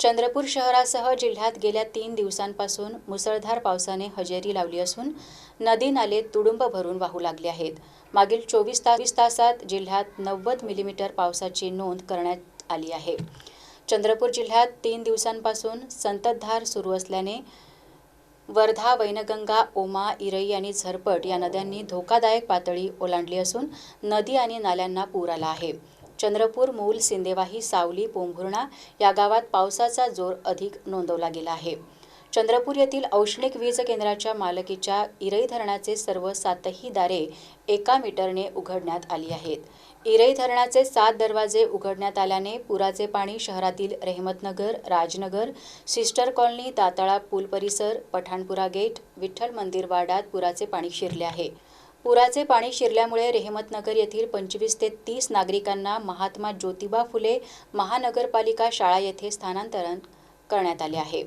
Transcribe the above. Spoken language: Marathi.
चंद्रपूर शहरासह जिल्ह्यात गेल्या तीन दिवसांपासून मुसळधार पावसाने हजेरी लावली असून नदी नाले तुडुंब भरून वाहू लागले आहेत. मागील चोवीस तास तासात जिल्ह्यात नव्वद मिलीमीटर पावसाची नोंद करण्यात आली आहे. चंद्रपूर जिल्ह्यात तीन दिवसांपासून संततधार सुरू असल्याने वर्धा वैनगंगा ओमा इरई आणि झरपट या नद्यांनी धोकादायक पातळी ओलांडली असून नदी आणि नाल्यांना पूर आला आहे. चंद्रपूर मूल सिंदेवाही सावली पोंभुर्णा या गावात पावसाचा जोर अधिक नोंदवला गेला आहे. चंद्रपूर येथील औष्णिक वीज केंद्राच्या मालकीच्या इरई धरणाचे सर्व सातही दारे एका मीटरने उघडण्यात आली आहेत. इरई धरणाचे सात दरवाजे उघडण्यात आल्याने पुराचे पाणी शहरातील रेहमतनगर राजनगर सिस्टर कॉलनी दाताळा पूल परिसर पठाणपुरा गेट विठ्ठल मंदिर वाडात पुराचे पाणी शिरले आहे. पुराचे पाणी शिरल्यामुळे रेहमतनगर येथील पंचवीस ते तीस नागरिकांना महात्मा ज्योतिबा फुले महानगरपालिका शाळा येथे स्थानांतरण करण्यात आले आहे.